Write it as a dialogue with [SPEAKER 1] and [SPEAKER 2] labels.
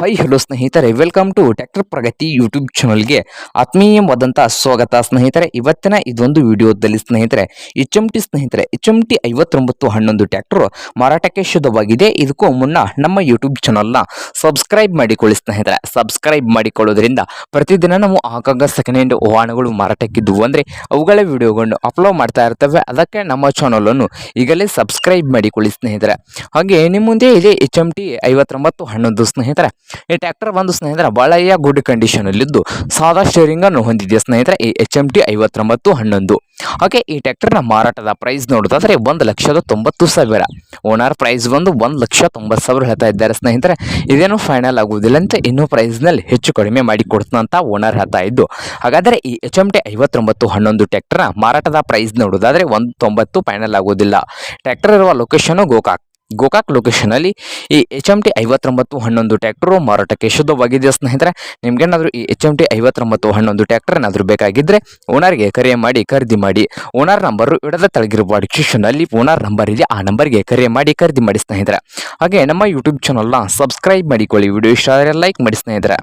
[SPEAKER 1] High hello ಸ್ನೇಹಿತರೆ. Welcome to tractor Pragati YouTube ಚಾನಲ್ಗೆ ಆತ್ಮೀಯವಾದಂಥ ಸ್ವಾಗತ, ಸ್ನೇಹಿತರೆ. ಇವತ್ತಿನ ಇದೊಂದು ವಿಡಿಯೋದಲ್ಲಿ, ಸ್ನೇಹಿತರೆ ಎಚ್ ಎಂ ಟಿ ಸ್ನೇಹಿತರೆ ಎಚ್ ಎಂ ಟಿ ಐವತ್ತೊಂಬತ್ತು ಹನ್ನೊಂದು ಟ್ಯಾಕ್ಟರ್ ಮಾರಾಟಕ್ಕೆ ಶುದ್ಧವಾಗಿದೆ. ಇದಕ್ಕೂ ಮುನ್ನ ನಮ್ಮ ಯೂಟ್ಯೂಬ್ ಚಾನಲ್ನ ಸಬ್ಸ್ಕ್ರೈಬ್ ಮಾಡಿಕೊಳ್ಳಿ, ಸ್ನೇಹಿತರೆ. ಸಬ್ಸ್ಕ್ರೈಬ್ ಮಾಡಿಕೊಳ್ಳೋದ್ರಿಂದ ಪ್ರತಿದಿನ ನಾವು ಆಗಾಗ ಸೆಕೆಂಡ್ ಹ್ಯಾಂಡ್ ವಾಹನಗಳು ಮಾರಾಟಕ್ಕಿದ್ದವು ಅಂದರೆ ಅವುಗಳ ವಿಡಿಯೋಗಳನ್ನು ಅಪ್ಲೋಡ್ ಮಾಡ್ತಾ ಇರ್ತವೆ. ಅದಕ್ಕೆ ನಮ್ಮ ಚಾನಲನ್ನು ಈಗಲೇ ಸಬ್ಸ್ಕ್ರೈಬ್ ಮಾಡಿಕೊಳ್ಳಿ, ಸ್ನೇಹಿತರೆ. ಹಾಗೆ, ನಿಮ್ಮ ಮುಂದೆ ಇದೆ ಎಚ್ ಎಂ ಟಿ ಐವತ್ತೊಂಬತ್ತು ಹನ್ನೊಂದು, ಸ್ನೇಹಿತರೆ. ಈ ಟ್ರ್ಯಾಕ್ಟರ್ ಬಂದು ಸ್ನೇಹಿತರ ಬಳೆಯ ಗುಡ್ ಕಂಡೀಷನ್ ಅಲ್ಲಿದ್ದು ಸಾದಾ ಸ್ಟೇರಿಂಗ್ ಅನ್ನು ಹೊಂದಿದೆ ಸ್ನೇಹಿತರೆ? ಈ ಎಚ್ ಎಂ ಟಿ ಐವತ್ತೊಂಬತ್ತು ಹನ್ನೊಂದು. ಓಕೆ ಈ ಟ್ರ್ಯಾಕ್ಟರ್ನ ಮಾರಾಟದ ಪ್ರೈಸ್ ನೋಡೋದಾದ್ರೆ ಒಂದು ಲಕ್ಷದ ತೊಂಬತ್ತು ಸಾವಿರ. ಓನರ್ ಪ್ರೈಸ್ ಬಂದು ಒಂದು ಲಕ್ಷ ತೊಂಬತ್ತು ಸಾವಿರ ಹೇಳ್ತಾ ಇದ್ದಾರೆ ಸ್ನೇಹಿತರೆ. ಇದೇನು ಫೈನಲ್ ಆಗುವುದಿಲ್ಲ ಅಂತ ಇನ್ನೂ ಪ್ರೈಸ್ನಲ್ಲಿ ಹೆಚ್ಚು ಕಡಿಮೆ ಮಾಡಿ ಕೊಡ್ತಂತ ಓನರ್ ಹೇಳ್ತಾ ಇದ್ದು. ಹಾಗಾದರೆ ಈ ಎಚ್ ಎಂ ಟಿ ಐವತ್ತೊಂಬತ್ತು ಹನ್ನೊಂದು ಟ್ರ್ಯಾಕ್ಟರ್ನ ಮಾರಾಟದ ಪ್ರೈಸ್ ನೋಡೋದಾದ್ರೆ ಒಂದು ತೊಂಬತ್ತು ಫೈನಲ್ ಆಗುವುದಿಲ್ಲ. ಟ್ರ್ಯಾಕ್ಟರ್ ಇರುವ ಲೊಕೇಶನ್ ಗೋಕಾಕ್. ಗೋಕಾಕ್ ಲೊಕೇಶನಲ್ಲಿ ಈ ಎಚ್ ಎಂ ಟಿ ಐವತ್ತೊಂಬತ್ತು ಹನ್ನೊಂದು ಟ್ರ್ಯಾಕ್ಟರು ಮಾರಾಟಕ್ಕೆ ಶುದ್ಧವಾಗಿದೆ ಸ್ನೇಹಿತರೆ? ನಿಮ್ಗೇನಾದರೂ ಈ ಎಚ್ ಎಂ ಟಿ ಐವತ್ತೊಂಬತ್ತು ಹನ್ನೊಂದು ಟ್ರ್ಯಾಕ್ಟರ್ ಏನಾದರೂ ಬೇಕಾಗಿದ್ದರೆ ಓನರ್ಗೆ ಕರೆ ಮಾಡಿ, ಖರೀದಿ ಮಾಡಿ. ಓನರ್ ನಂಬರು ಇಡದ ತಳಗಿರುವ ಡಿಸ್ಕ್ರಿಪ್ಷನಲ್ಲಿ ಓನರ್ ನಂಬರ್ ಇದೆ, ಆ ನಂಬರ್ಗೆ ಕರೆ ಮಾಡಿ, ಖರೀದಿ ಮಾಡಿ ಸ್ನೇಹಿತರೆ. ಹಾಗೆ ನಮ್ಮ ಯೂಟ್ಯೂಬ್ ಚಾನಲ್ನ ಸಬ್ಸ್ಕ್ರೈಬ್ ಮಾಡಿಕೊಳ್ಳಿ. ವಿಡಿಯೋ ಇಷ್ಟ ಆದರೆ ಲೈಕ್ ಮಾಡಿ ಸ್ನೇಹಿತರೆ.